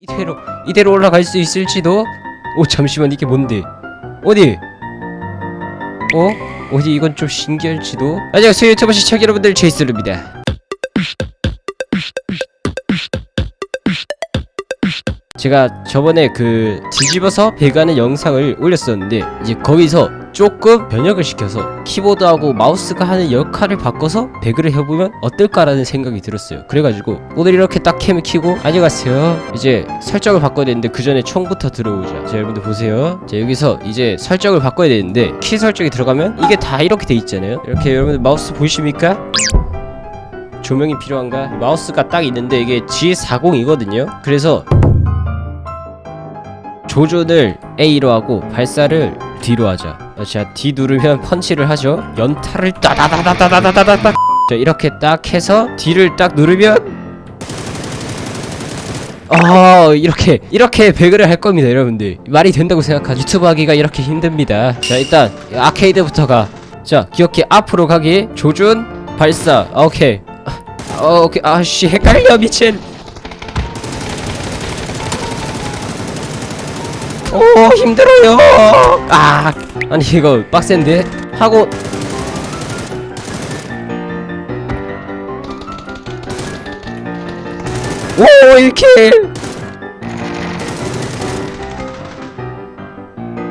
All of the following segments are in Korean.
이대로 이대로 올라갈 수 있을지도. 오 잠시만 이게 뭔데? 어디? 어? 어디? 이건 좀 신기할지도. 안녕하세요 유튜브 시청자 여러분들. 제이스루입니다 제가 저번에 그 뒤집어서 배가는 영상을 올렸었는데 이제 거기서 조금 변형을 시켜서 키보드하고 마우스가 하는 역할을 바꿔서 배그를 해보면 어떨까라는 생각이 들었어요. 그래가지고 오늘 이렇게 딱 캠을 켜고 안녕하세요. 이제 설정을 바꿔야 되는데 그 전에 총부터 들어오자. 자 여러분들 보세요. 자 여기서 이제 설정을 바꿔야 되는데 키 설정이 들어가면 이게 다 이렇게 돼 있잖아요. 이렇게 여러분들 마우스 보이십니까? 조명이 필요한가? 마우스가 딱 있는데 이게 G40이거든요. 그래서 조준을 A로 하고 발사를 D로 하자. 어, 자, D 누르면 펀치를 하죠. 연타를 따다다다다다다다다. 자, 이렇게 딱 해서 D를 딱 누르면 어, 이렇게 이렇게 배그를 할 겁니다, 여러분들. 말이 된다고 생각하죠. 유튜브 하기가 이렇게 힘듭니다. 자, 일단 아케이드부터 가. 자, 기억해 앞으로 가기. 조준 발사. 아, 오케이. 아, 어, 오케이. 아씨, 헷갈려 미친. 오 힘들어요. 아 아니 이거 빡센데? 하고. 오 1킬.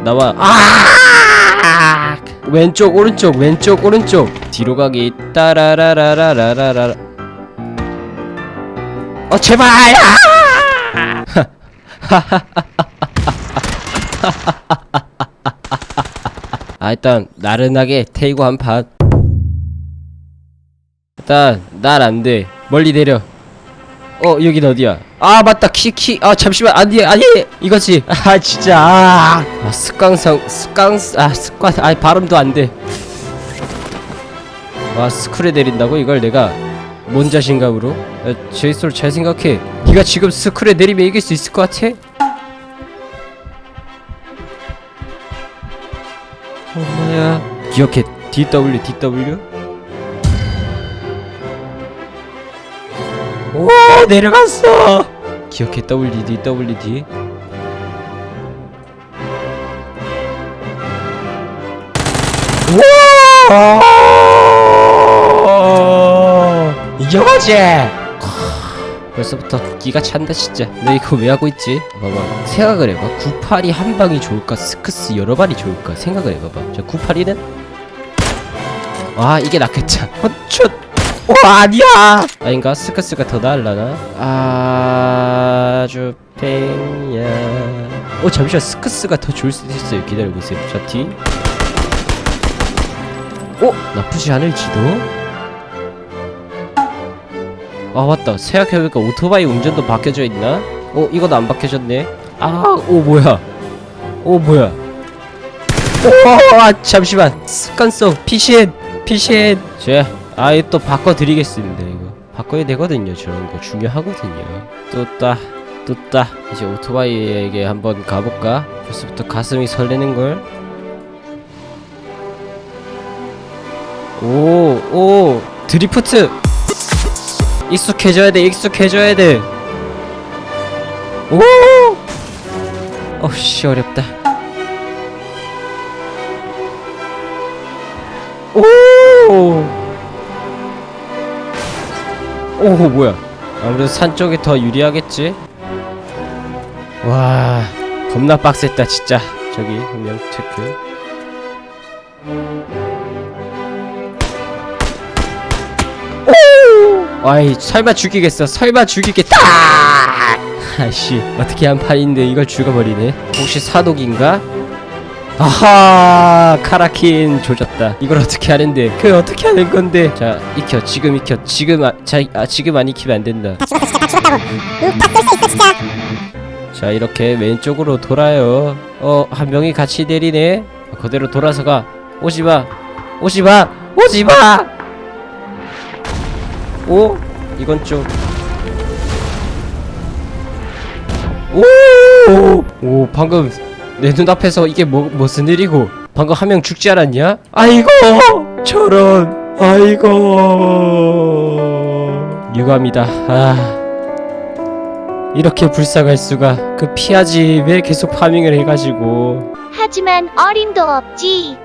나와. 아! 왼쪽 오른쪽 왼쪽 오른쪽. 뒤로 가기. 따라라라라라라라. 어 제발! 아! 아 일단 나른하게 테이고 한판. 일단 날 안돼. 멀리 내려. 어 여긴 어디야? 아 맞다. 키 키. 아 잠시만. 아니 아니. 이거지. 아 진짜. 아, 아 습관성 습관 아 습관. 아 발음도 안돼. 와 스쿨에 내린다고? 이걸 내가 뭔 자신감으로? 야, 제이솔 잘 생각해. 네가 지금 스쿨에 내리면 이길 수 있을 것 같아? 엄마야 기억해. DW DW 오 내려갔어. 기억해. WD WD 와! 이겨가지 벌써부터 기가 찬다 진짜. 너 이거 왜 하고 있지? 봐봐. 생각을 해봐. 98이 한 방이 좋을까? 스크스 여러 발이 좋을까? 생각을 해봐봐. 자 98이는? 와 이게 낫겠자 헛슛! 와 아니야! 아닌가? 스크스가 더 나을라나? 아주 팽야. 어 잠시만. 스크스가 더 좋을 수도 있어요. 기다려보세요. 자 D 어? 나쁘지 않을지도? 아 맞다. 생각해보니까 오토바이 운전도 바뀌어져 있나? 어 이것도 안 바뀌어졌네. 아오 뭐야? 오 뭐야? 오 아, 잠시만. 습관성. 피신 피신 제 아예 또 바꿔드리겠습니다 이거. 바꿔야 되거든요 저런 거. 중요하거든요. 또따 또따. 이제 오토바이에게 한번 가볼까? 벌써부터 가슴이 설레는걸. 오, 오, 드리프트! 익숙해져야 돼, 익숙해져야 돼! 오! 어씨, 어렵다. 오! 오, 뭐야. 아무래도 산 쪽이 더 유리하겠지? 와, 겁나 빡셌다, 진짜. 저기, 한명 체크. 아이 설마 죽이겠어? 설마 죽이겠다! 아씨 어떻게 한 판인데 이걸 죽어버리네? 혹시 사독인가? 아하 카라킨 조졌다. 이걸 어떻게 하는데? 그 어떻게 하는 건데? 자 익혀 지금 익혀. 지금 아, 자, 아 지금 안 익히면 안 된다. 다 죽었어 진짜 다 죽었다고. 응다쓸수 있어 진짜. 자 이렇게 왼쪽으로 돌아요. 어 한 명이 같이 내리네. 그대로 돌아서 가. 오지마. 오지마. 오지마 오 이건 좀. 오! 오 방금 내 눈앞에서 이게 뭐 무슨 일이고? 방금 한 명 죽지 않았냐? 아이고! 저런 아이고! 유감이다. 아. 이렇게 불쌍할 수가. 그 피하지 왜 계속 파밍을 해가지고. 하지만 어림도 없지.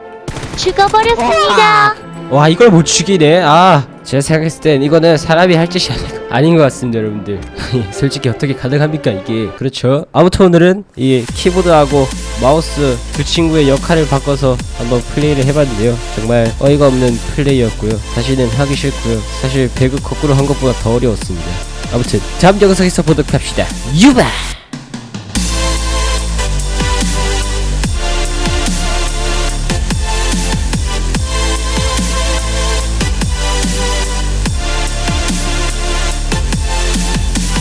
죽어버렸습니다. 와 이걸 못 죽이네. 아 제가 생각했을 땐 이거는 사람이 할 짓이 아닌 것 같습니다 여러분들. 솔직히 어떻게 가능합니까 이게? 그렇죠? 아무튼 오늘은 이 키보드하고 마우스 두 친구의 역할을 바꿔서 한번 플레이를 해봤는데요. 정말 어이가 없는 플레이였고요. 다시는 하기 싫고요. 사실 배그 거꾸로 한 것보다 더 어려웠습니다. 아무튼 다음 영상에서 보도록 합시다. 유바